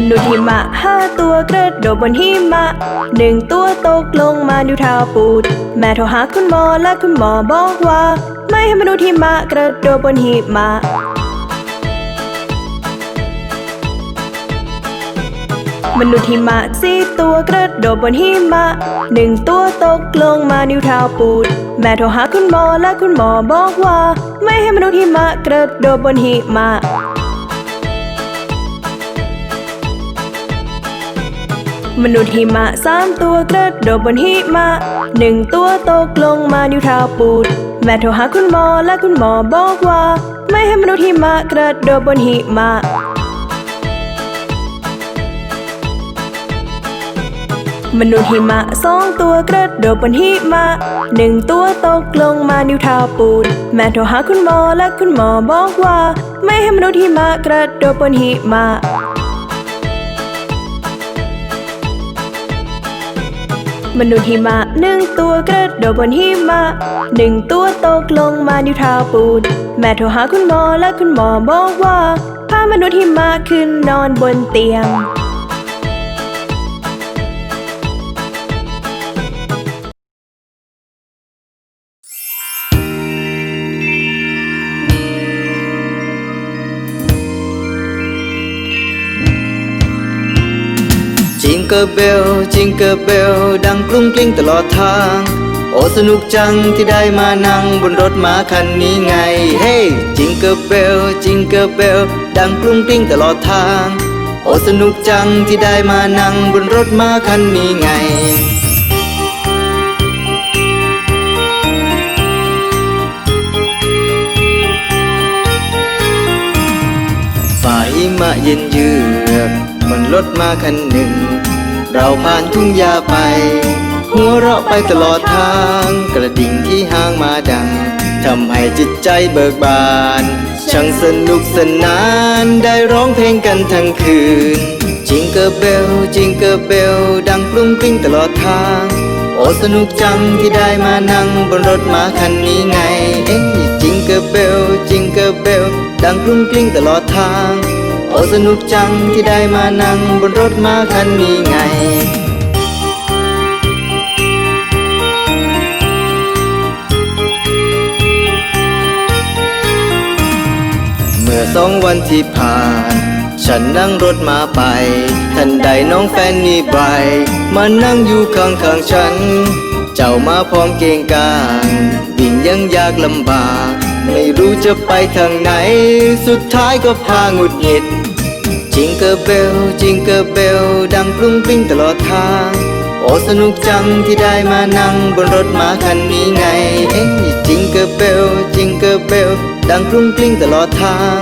มนุษย์หิมะห้าตัวกระโดดบนหิมะหนึ่งตัวตกลงมานิ้วเท้าปูด แม่โทรหาคุณหมอและคุณหมอบอกว่า ไม่ให้มนุษย์หิมะกระโดดบนหิมะมนุษย์หิมะสี่ตัวกระโดดบนหิมะหนึ่งตัวตกลงมานิ้วเท้าปูด แม่โทรหาคุณหมอและคุณหมอบอกว่า ไม่ให้มนุษย์หิมะกระโดดบนหิมะ มนุษย์หิมะสามตัวกระโดดบนหิมะหนึ่งตัวตกลงมานิ้วเท้าปูด แม่โทรหาคุณหมอและคุณหมอบอกว่า ไม่ให้มนุษย์หิมะกระโดดบนหิมะมนุษย์หิมะสองตัวกระโดดบนหิมะหนึ่งตัวตกลงมานิ้วเท้าปูด แม่โทรหาคุณหมอและคุณหมอบอกว่า ไม่ให้มนุษย์หิมะกระโดดบนหิมะ มนุษย์หิมะหนึ่งตัวกระโดดบนหิมะหนึ่งตัวตกลงมานิ้วเท้าปูด แม่โทรหาคุณหมอและคุณหมอบอกว่า พามนุษย์หิมะขึ้นนอนบนเตียง เกอร์เบลจิงเกอร์เบลดังกรุ้งกลิ้งตลอดทาง โอ้สนุกจังที่ได้มานั่งบนรถม้าคันนี้ไง เฮ้จิงเกอร์เบลจิงเกอร์เบลดังกรุ้งกลิ้งตลอดทาง โอ้สนุกจังที่ได้มานั่งบนรถม้าคันนี้ไงฝ่ายหิมะเย็นเยือกบนรถมาคันหนึ่ง เราผ่านทุ่งหญ้าไป หัวเราะไปตลอดทาง กระดิ่งที่ห้างมาดังทำให้จิตใจเบิกบาน ช่างสนุกสนานได้ร้องเพลงกันทั้งคืน จิงเกอร์เบล จิงเกอร์เบล ดังกรุ้งกริ้งตลอดทาง โอ้สนุกจังที่ได้มานั่งบนรถม้าคันนี้ไง เอ๊ะจิงเกอร์เบล จิงเกอร์เบล ดังกรุ้งกริ้งตลอดทาง สนุกจังที่ได้มานั่งบนรถมาคันนี้ไง เมื่อสองวันที่ผ่าน ฉันนั่งรถมาไป ทันใดน้องแฟนนี่ไปมานั่งอยู่ข้างข้างฉัน เจ้ามาพร้อมเก่งกางวิ่งยังยากลำบากไม่รู้จะไปทางไหน สุดท้ายก็พาหงุดหงิด จิงเกอร์เบลจิงเกอร์เบลดังปรุงปริ้งตลอดทาง โอ้สนุกจังที่ได้มานั่งบนรถม้าคันนี้ไง เอ๊ะจิงเกอร์เบลจิงเกอร์เบลดังปรุงปริ้งตลอดทาง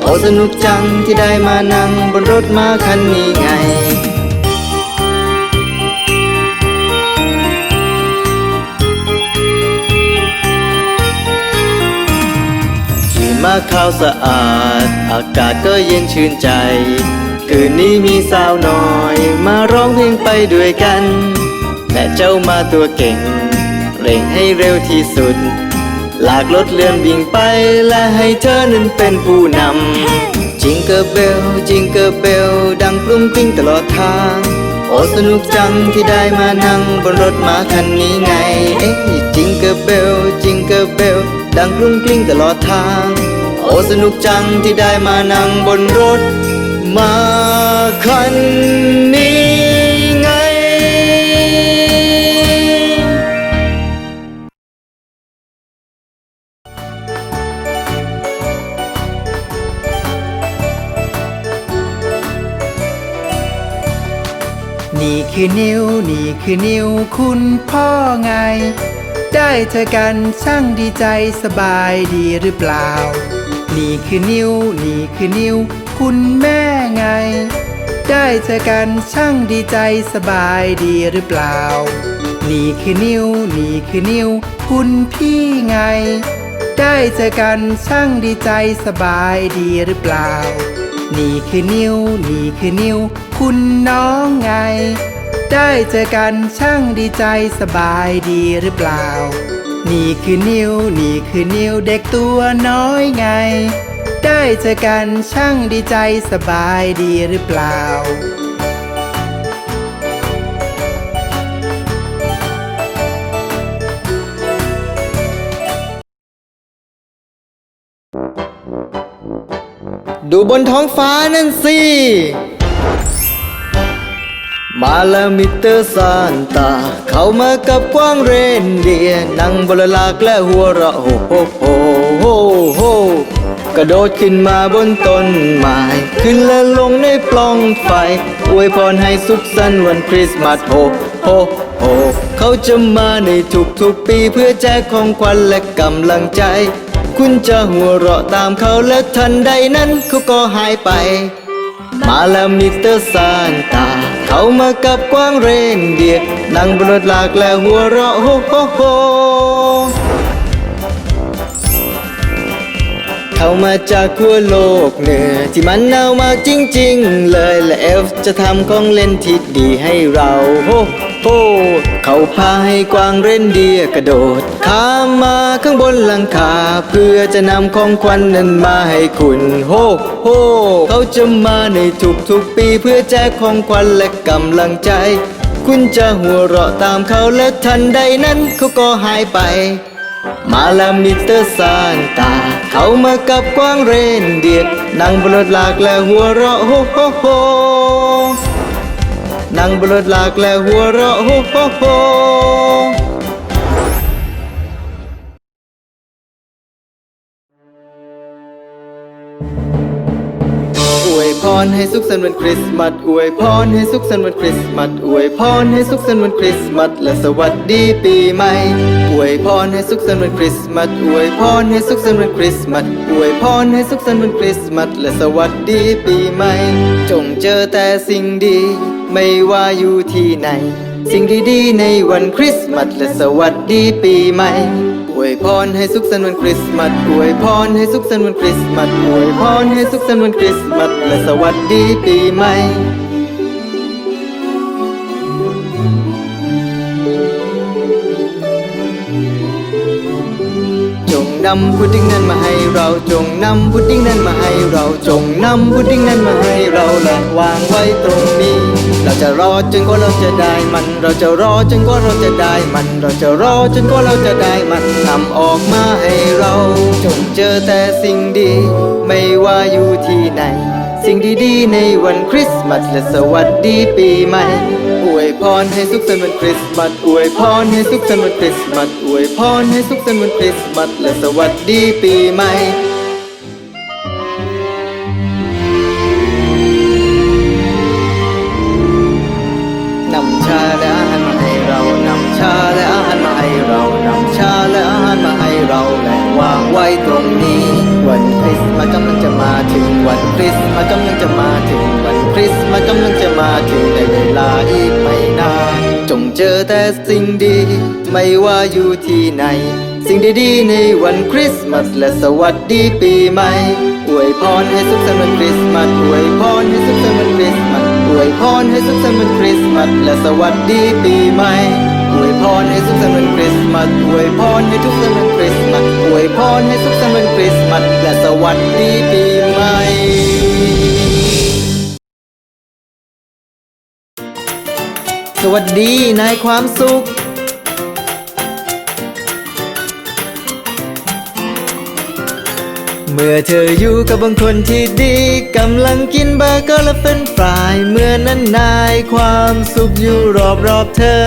โอ้สนุกจังที่ได้มานั่งบนรถม้าคันนี้ไง ข้าวสะอาด อากาศก็เย็นชื่นใจ คืนนี้มีสาวน้อย มาร้องเพลงไปด้วยกัน แต่เจ้ามาตัวเก่ง เร่งให้เร็วที่สุด ลากรถเลื่อนวิ่งไป และให้เธอนั้นเป็นผู้นำ จิงเกอร์เบล จิงเกอร์เบล ดังปรุ้งกริ้งตลอดทาง โอ้สนุกจังที่ได้มานั่งบนรถม้าคันนี้ไง เอ๊ะจิงเกอร์เบล จิงเกอร์เบลดังกรุ้งกลิ้งตลอดทาง สนุกจังที่ได้มานั่งบนรถ มาคันนี้ไง นี่คือนิ้ว นี่คือนิ้วคุณพ่อไง ได้เจอกันช่างดีใจสบายดีหรือเปล่า นี่คือนิ้ว นี่คือนิ้ว คุณแม่ไง ได้เจอกันช่างดีใจสบายดีหรือเปล่า นี่คือนิ้ว นี่คือนิ้ว คุณพี่ไง ได้เจอกันช่างดีใจสบายดีหรือเปล่า นี่คือนิ้ว นี่คือนิ้ว คุณน้องไง ได้เจอกันช่างดีใจสบายดีหรือเปล่า นี่คือนิ้ว นี่คือนิ้วเด็กตัวน้อยไง ได้เจอกันช่างดีใจสบายดีหรือเปล่า ดูบนท้องฟ้านั่นสิ มาแล้วมิเตอร์ซานตา เข้ามากับกว้างเรนเดียนั่งบนลากและหัวเราะโฮโฮโฮโฮโฮกระโดดขึ้นมาบนต้นไม้ขึ้นและลงในปล่องไฟอวยพรให้สุขสันต์วันคริสต์มาสโฮโฮโฮเขาจะมาในทุกๆปีเพื่อแจกของขวัญและกำลังใจ คุณจะหัวเราะตามเขาและทันใดนั้นเขาก็หายไป มาแล้วมิสเตอร์ซานตา เขามากับกวางเรนเดียร์นั่งบนรถลากและหัวเราะโฮโฮโฮเขามาจากขั้วโลกเหนือที่มันหนาวมากจริง ๆ เลยและเอฟจะทำของเล่นที่ดีให้เราโฮ โฮเขาพาให้กวางเรนเดียร์กระโดด ข้ามมาข้างบนหลังคา เพื่อจะนำของขวัญนนั้นมาให้คุณโฮโฮเขาจะมาในทุกๆปีเพื่อแจกของขวัญและกำลังใจ คุณจะหัวเราะตามเขาและทันใดนั้นเขาก็หายไปมาแล้วมิเตอร์ซานตา เขามากับกวางเรนเดียร์นั่งบนรถลากและหัวเราะโฮโฮโฮ นั่งบนรถลากและหัวเราะโฮโฮโฮอวยพรให้สุขสันต์วันคริสต์มาสอวยพรให้สุขสันต์วันคริสต์มาสอวยพรให้สุขสันต์วันคริสต์มาสและสวัสดีปีใหม่อวยพรให้สุขสันต์วันคริสต์มาสอวยพรให้สุขสันต์วันคริสต์มาสอวยพรให้สุขสันต์วันคริสต์มาสและสวัสดีปีใหม่ จงเจอแต่สิ่งดี ไม่ว่าอยู่ที่ไหน สิ่งดีๆในวันคริสต์มาสและสวัสดีปีใหม่อวยพรให้สุขสันต์วันคริสต์มาสอวยพรให้สุขสันต์วันคริสต์มาสอวยพรให้สุขสันต์วันคริสต์มาสและสวัสดีปีใหม่ นำพุดดิ้งนั้นมาให้เราจงนำพุดดิ้งนั้นมาให้เราจงนำพุดดิ้งนั้นมาให้เราและวางไว้ตรงนี้ เราจะรอจนกว่าเราจะได้มัน เราจะรอจนกว่าเราจะได้มัน เราจะรอจนกว่าเราจะได้มันนำออกมาให้เรา จงเจอแต่สิ่งดี ไม่ว่าอยู่ที่ไหน สิ่งดีๆในวันคริสต์มาสและสวัสดีปีใหม่ พรให้สุขสันต์วันคริสต์มาสอวยพรให้สุขสันต์วันคริสต์มาสอวยพรให้สุขสันต์วันคริสต์มาสและสวัสดีปีใหม่นำชาและอาหารมาให้เรานำชาและอาหารมาให้เรานำชาและอาหารมาให้เราและวางไว้ตรงนี้ วันคริสต์มาสกำลังจะมาถึงวันคริสต์มาสกำลังจะมาถึงวันคริสต์มาสกำลังจะมาถึงในเวลาอีก จงเจอแต่สิ่งดี ไม่ว่าอยู่ที่ไหน สิ่งดีๆ ในวันคริสต์มาสและสวัสดีปีใหม่อวยพรให้สุขสันต์วันคริสต์มาสอวยพรให้สุขสันต์วันคริสต์มาสอวยพรให้สุขสันต์วันคริสต์มาสและสวัสดีปีใหม่อวยพรให้สุขสันต์วันคริสต์มาสอวยพรให้ทุกสันต์วันคริสต์มาสอวยพรให้สุขสันต์วันคริสต์มาสและสวัสดีปีใหม่ สวัสดีนายความสุข เมื่อเธออยู่กับบางคนที่ดีกำลังกินเบอร์เกอร์และเฟรนฟรายเมื่อนั้นนายความสุขอยู่รอบรอบเธอ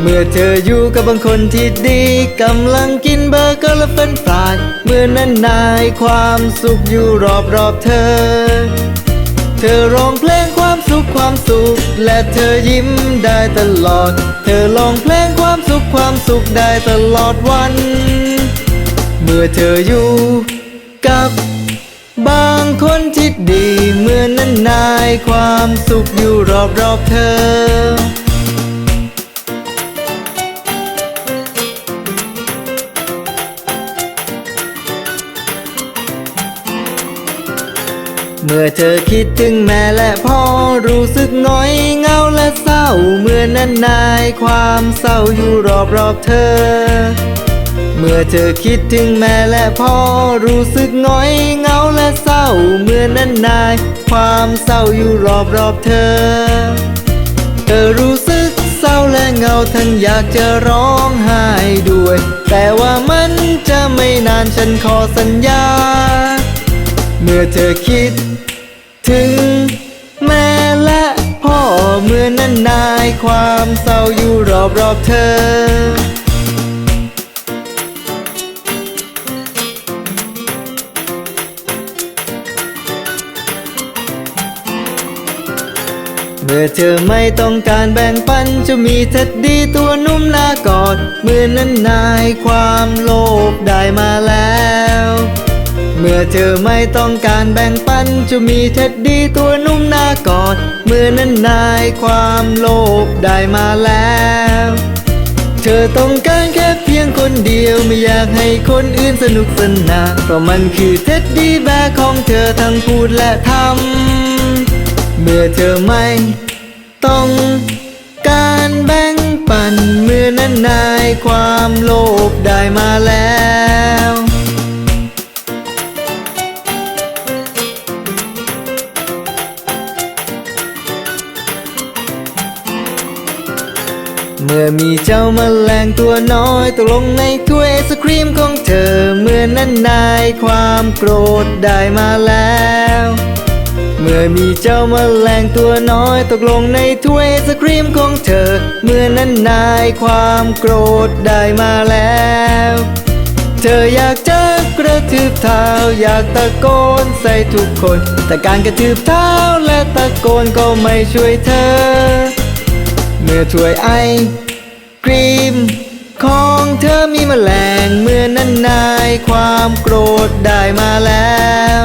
เมื่อเธออยู่กับบางคนที่ดีกำลังกินเบอร์เกอร์และเฟรนฟรายเมื่อนั้นนายความสุขอยู่รอบรอบเธอ เธอร้องเพลงความสุขความสุข และเธอยิ้มได้ตลอด เธอร้องเพลงความสุขความสุขได้ตลอดวัน เมื่อเธออยู่กับบางคนที่ดีเมื่อนั้นนายความสุขอยู่รอบรอบๆเธอ มื่อเธอคิดถึงแม่และพ่อรู้สึกหน้อยเงาและเศร้า เมื่อนั้นนายความเศร้าอยู่รอบรอบเธอ เมื่อเธอคิดถึงแม่และพ่อรู้สึกหงอยเงาและเศร้า เมื่อนั้นนาย ความเศร้าอยู่รอบรอบเธอ เธอรู้สึกเศร้าและเงาทั้งอยากจะร้องไห้ด้วย แต่ว่ามันจะไม่นานฉันขอสัญญา เมื่อเธอคิด ถึงแม่และพ่อเมื่อนั้นนายความเศร้าอยู่รอบรอบเธอ เมื่อเธอไม่ต้องการแบ่งปันจะมีเท็ดดีตัวนุ่มนากอดเมื่อนั้นนายความโลภได้มาแล้ว มื่อเธอไม่ต้องการแบ่งปัน จะมีเท็ดดี้ตัวนุ่มหน้ากอด เมื่อนั้นนายความโลภได้มาแล้ว เธอต้องการแค่เพียงคนเดียว ไม่อยากให้คนอื่นสนุกสนานเพราะมันคือเท็ดดี้แบกของเธอทั้งพูดและทำ เมื่อเธอไม่ต้องการแบ่งปัน เมื่อนั้นนายความโลภได้มาแล้ว เมื่อมีเจ้ามาแมลงตัวน้อยตกลงในถ้วยไอศครีมของเธอ เมื่อนั้นนายความโกรธได้มาแล้ว เมื่อมีเจ้าแมลงตัวน้อยตกลงในถ้วยไอศครีมของเธอ เมื่อนั้นนายความโกรธได้มาแล้ว เธออยากจะกระทืบเท้าอยากตะโกนใส่ทุกคน แต่การกระทืบเท้าและตะโกนก็ไม่ช่วยเธอ เมื่อถ้วยไอครีม ของเธอมีแมลงเมื่อนั้นนายความโกรธได้มาแล้ว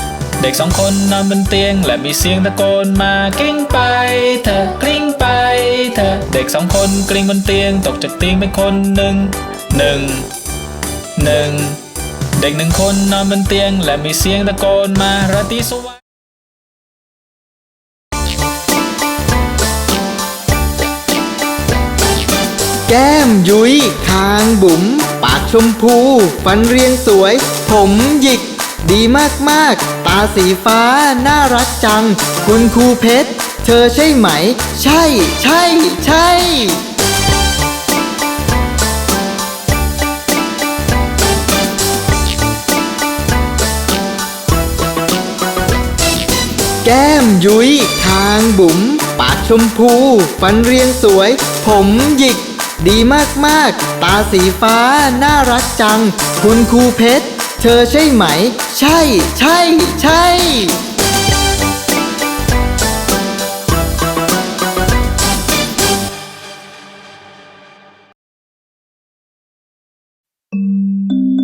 เด็กสองคนนอนบนเตียง และมีเสียงตะโกนมากลิ้งไปเถอะกลิ้งไปเถอะเด็กสองคนกลิ้งบนเตียง ตกจากเตียงไปคนหนึ่งหนึ่งหนึ่งเด็กหนึ่งคนนอนบนเตียง และมีเสียงตะโกนมาราตรีสวัสดิ์แก้มยุ้ยคางบุ๋ม ปากชมพู ฟันเรียงสวย ผมหยิก ดีมากๆ ตาสีฟ้าน่ารักจัง คุณครูเพชร เธอใช่ไหม ใช่ ใช่ ใช่ แก้มยุ้ยคางบุ๋ม ปากชมพู ฟันเรียงสวย ผมหยิก ดีมากๆ ตาสีฟ้าน่ารักจัง คุณครูเพชร เธอใช่ไหม ใช่ ใช่ ใช่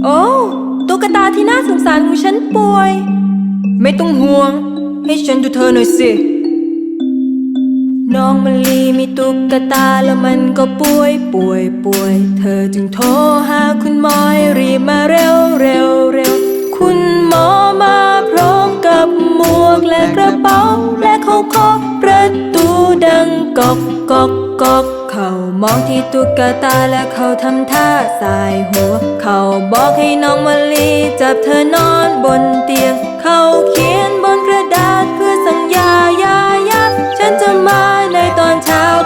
โอ้ตุ๊กตาที่น่าสงสารของฉันป่วย ไม่ต้องห่วง ให้ฉันดูเธอหน่อยสิ น้องมะลีมีตุ๊กตาแล้วมันก็ป่วยป่วยป่วย เธอจึงโทรหาคุณหมอรีบมาเร็วเร็วเร็วคุณหมอมาพร้อมกับหมวกและกระเป๋า และเขาเคาะประตูดังกอกกอกกอกเขามองที่ตุ๊กตาและเขาทำท่าสายหัว เขาบอกให้น้องมะลีจับเธอนอนบนเตียง เขาเขียนบน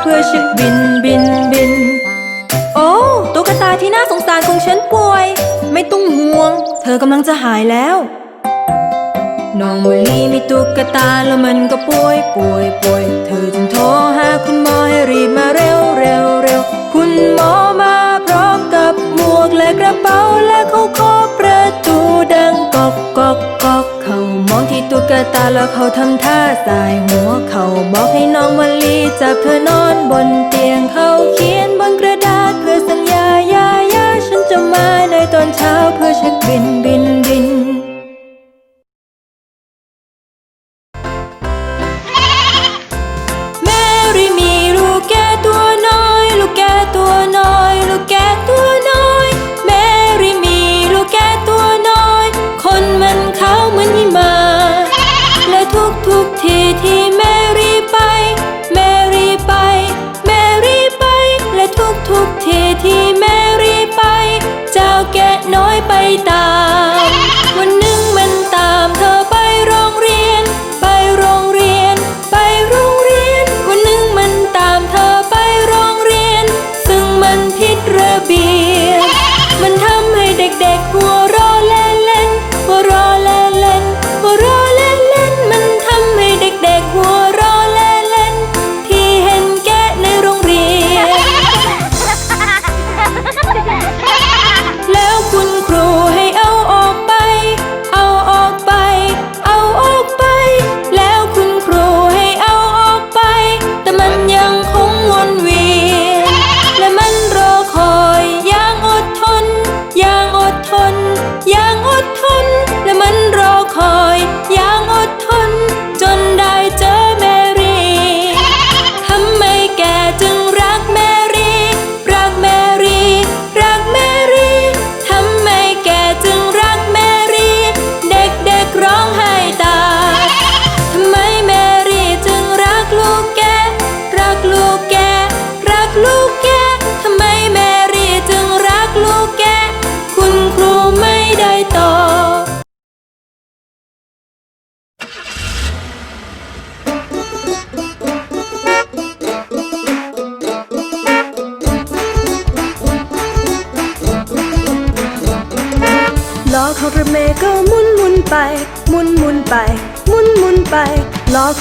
เพื่อช็คบินบินบิน โอ้ตุ๊กตาที่น่าสงสารของฉันป่วย ไม่ต้องห่วง เธอกำลังจะหายแล้วน้องมลีมีตุ๊กตาแล้วมันก็ป่วยป่วยป่วย เธอจึงโทรหาคุณหมอให้รีบมาเร็วเร็วเร็วคุณหมอมาพร้อมกับหมวกและกระเป๋าและเขาเคาะประตูดังกอกกอกกอก ตุ๊กตาแล้วเขาทำท่าสายหัวเขาบอกให้น้องมะลีจับเธอนอนบนเตียงเขาเขียนบนกระดาษเพื่อสัญญายายาฉันจะมาในตอนเช้าเพื่อเช็คบินบินบิน อย่างอดทนและมันรอ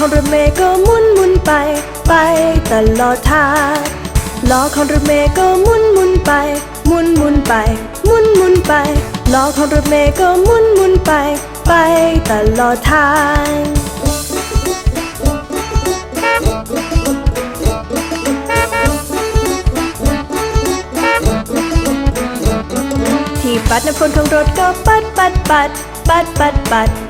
ของรถเมย์ก็มุนมุนไป ไปตลอดทางล้อของรถเมย์ก็มุนมุนไป มุนมุนไป มุนมุนไปล้อของรถเมย์ก็มุนมุนไป ไปตลอดทางที่ปัดน้ำฝนของรถก็ปัดปัดปัดปัดปัดปัด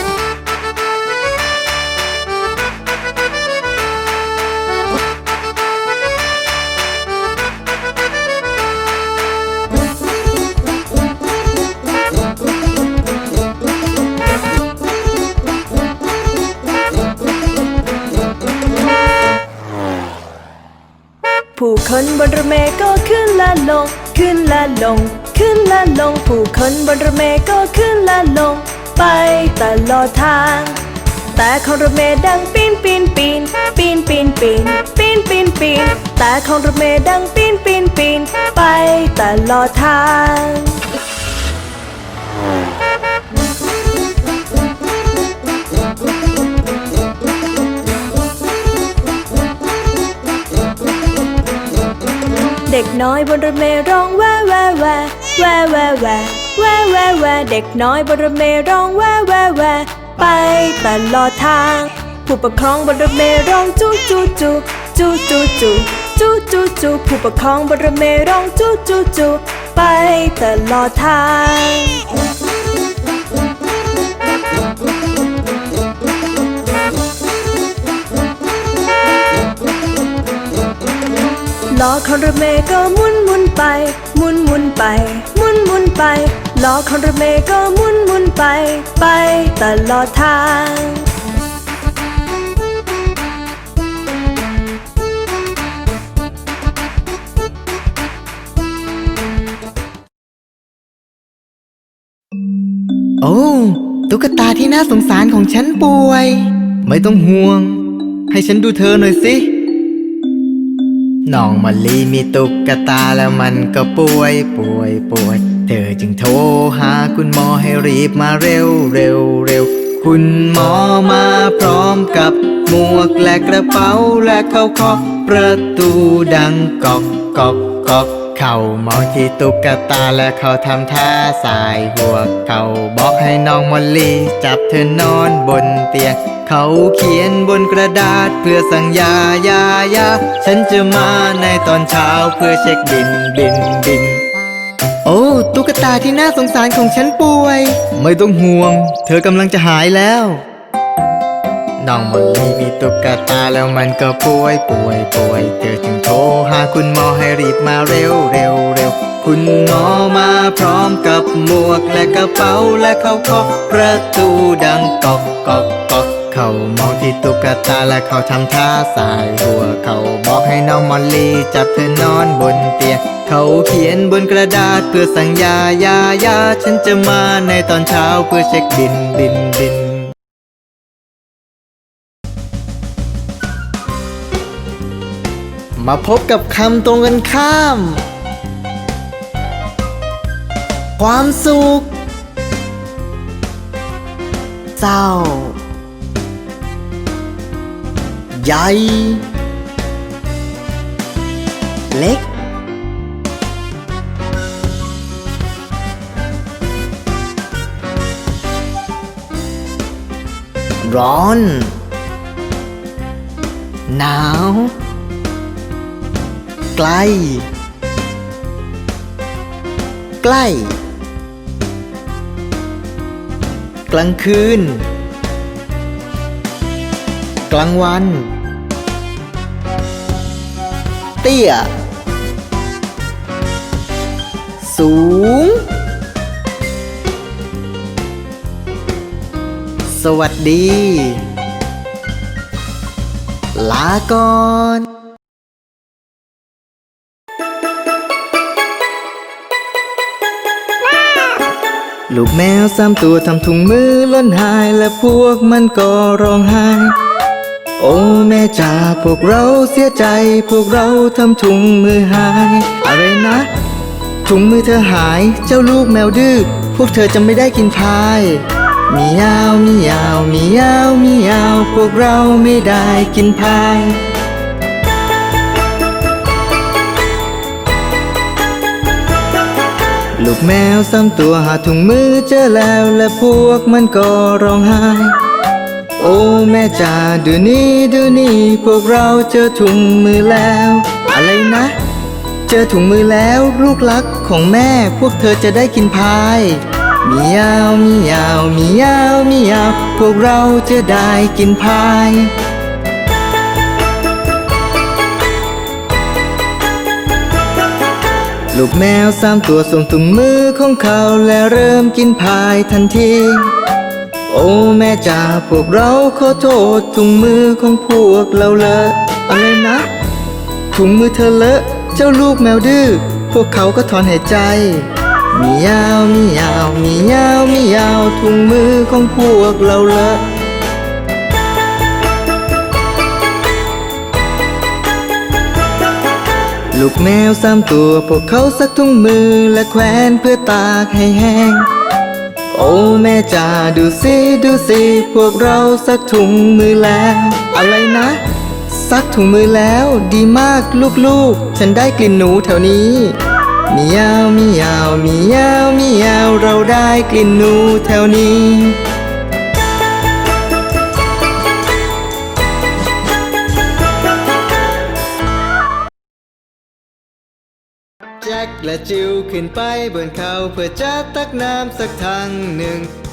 ผู้คนบนรถเมล์ก็ขึ้นและลง ขึ้นและลง ขึ้นและลง ผู้คนบนรถเมล์ก็ขึ้นและลง ไปตลอดทาง แต่ของรถเมล์ดังปีนปีนปีนปีนปีนปีนปีนปีนปีนแต่ของรถเมล์ดังปีนปีนปีนไปตลอดทาง เด็กน้อยบนรถเมล์ร้องแวแวแวแวแวแวแวแวแวแวเด็กน้อยบนรถเมล์ร้องแวแวแวไปตลอดทาง ผู้ปกครองบนรถเมล์ร้องจูจูจูจูจูจูจูจูจูผู้ปกครองบนรถเมล์ร้องจูจูจูไปตลอดทาง ล้อของรถเมย์ก็หมุนหมุนไปหมุนหมุนไปหมุนหมุนไปล้อของรถเมย์ก็หมุนหมุนไป ไปตลอดทางโอ้ตุ๊กตาที่น่าสงสารของฉันป่วย ไม่ต้องห่วง ให้ฉันดูเธอหน่อยสิ น้องมอลลี่มีตุ๊กตาแล้วมันก็ป่วยป่วยป่วย เธอจึงโทรหาคุณหมอให้รีบมาเร็วเร็วเร็ว คุณหมอมาพร้อมกับหมวกและกระเป๋าและเขาเคาะประตูดังกอกกอกกอก เขามองที่ตุ๊กตาและเขาทำท่าสายหัว เขาบอกให้น้องมอลลี่จับเธอนอนบนเตียง เขาเขียนบนกระดาษเพื่อสั่งยายายา ฉันจะมาในตอนเช้าเพื่อเช็คบินบินบิน โอ้ตุ๊กตาที่น่าสงสารของฉันป่วย ไม่ต้องห่วง เธอกำลังจะหายแล้ว น้องมอลลี่มีตุ๊กตาแล้วมันก็ป่วยป่วยป่วยเธอจึงโทรหาคุณหมอให้รีบมาเร็วเร็วเร็วคุณหมอมาพร้อมกับหมวกและกระเป๋าและเขาเคาะประตูดังกอกกอกกอกเขามองที่ตุ๊กตาและเขาทำท่าสายหัวเขาบอกให้น้องมอลลี่จับเธอนอนบนเตียงเขาเขียนบนกระดาษเพื่อสั่งยายายาฉันจะมาในตอนเช้าเพื่อเช็คบินบินบิน มาพบกับคำตรงกันข้าม ความสุข เศร้า ใหญ่ เล็กร้อน หนาว ใกล้ใกล้ กลางคืน กลางวัน เตี้ย สูง สวัสดี ลาก่อน ลูกแมวสามตัวทำถุงมือล้นหายและพวกมันก็ร้องไห้ โอ้แม่จ๋าพวกเราเสียใจ พวกเราทำถุงมือหาย อะไรนะ ถุงมือเธอหาย เจ้าลูกแมวดื้อพวกเธอจะไม่ได้กินพายมียาวมียาวมียาวมียาวพวกเราไม่ได้กินพาย ลูกแมวสามตัวหาถุงมือเจอแล้วและพวกมันก็ร้องไห้ โอ้แม่จ๋าดูนี่ดูนี่ พวกเราเจอถุงมือแล้ว อะไรนะ เจอถุงมือแล้วลูกรักของแม่พวกเธอจะได้กินพายมียาวมียาวมียาวมียาวพวกเราจะได้กินพาย ลูกแมวสามตัวส่งถุงมือของเขาและเริ่มกินพายทันที โอ้แม่จ๋าพวกเราขอโทษถุงมือของพวกเราเลอะอะไรนะ ถุงมือเธอเลอะ เจ้าลูกแมวดื้อพวกเขาก็ถอนหายใจ มียาวมียาวมียาวมียาวถุงมือของพวกเราเลอะ ลูกแมวสามตัว พวกเขาซักถุงมือและแขวนเพื่อตากให้แห้ง โอ้แม่จ๋าดูสิดูสิพวกเราซักถุงมือแล้ว อะไรนะ ซักถุงมือแล้วดีมากลูกๆ ฉันได้กลิ่นหนูแถวนี้มียาวมียาวมียาวมียาวเราได้กลิ่นหนูแถวนี้ และจิวขึ้นไปบนเขาเพื่อจะตักน้ำสักทางหนึ่ง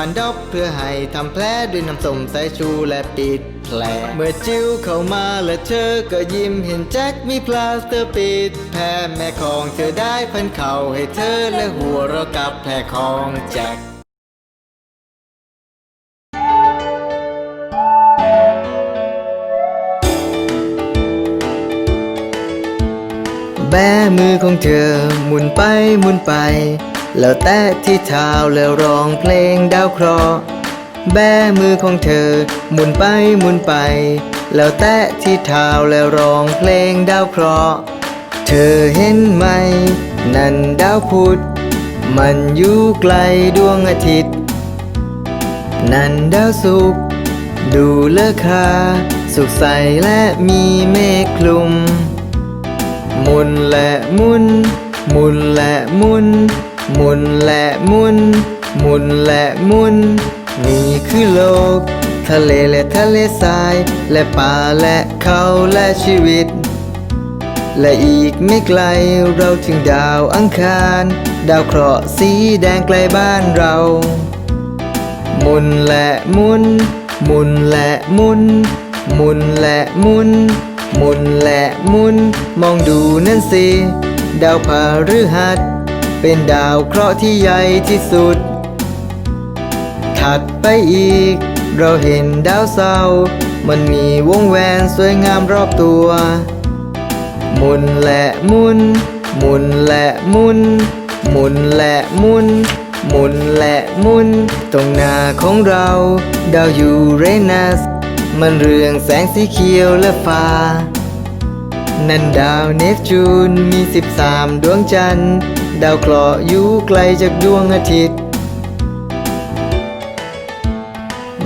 านดอกเพื่อให้ทำแผลด้วยน้ำส้มสายชูและปิดแผล เมื่อจิวเข้ามาและเธอก็ยิ้มเห็นแจ็คมีพลาสเตอร์ปิดแผลแม่ของเธอได้พันเข่าให้เธอและหัวเรากับแผลของแจ็คแบมือของเธอหมุนไปหมุนไป แล้วแตะที่เท้าแล้วร้องเพลงดาวเคราะห์แบมือของเธอ หมุนไปหมุนไป แล้วแตะที่เท้าแล้วร้องเพลงดาวเคราะห์เธอเห็นไหม นั่นดาวพุธมันอยู่ไกลดวงอาทิตย์ นั่นดาวสุกร์ดูเลอคา สุขใสและมีเมฆคลุมหมุนและมุนหมุนและมุน หมุนและมุน หมุนและมุน นี่คือโลก ทะเลและทะเลทราย และป่าและเขาและชีวิต และอีกไม่ไกลเราถึงดาวอังคาร ดาวเคราะห์สีแดงไกลบ้านเรา หมุนและมุน หมุนและมุน หมุนและมุน หมุนและมุน มองดูนั่นสิ ดาวพฤหัส เป็นดาวเคราะห์ที่ใหญ่ที่สุด ถัดไปอีก เราเห็นดาวเสาร์มันมีวงแหวนสวยงามรอบตัว หมุนและหมุน หมุนและหมุน หมุนและหมุน หมุนและหมุน ตรงหน้าของเรา ดาวยูเรนัส มันเรืองแสงสีเขียวและฟ้านั่นดาวเนปจูนมี 13 ดวงจันทร์ ดาวเคราะห์อยู่ไกลจากดวงอาทิตย์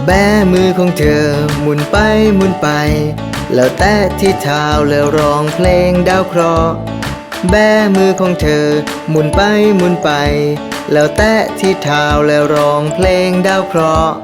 แบมือของเธอหมุนไปหมุนไป แล้วแตะที่เท้าแล้วร้องเพลงดาวเคราะห์แบมือของเธอหมุนไปหมุนไป แล้วแตะที่เท้าแล้วร้องเพลงดาวเคราะห์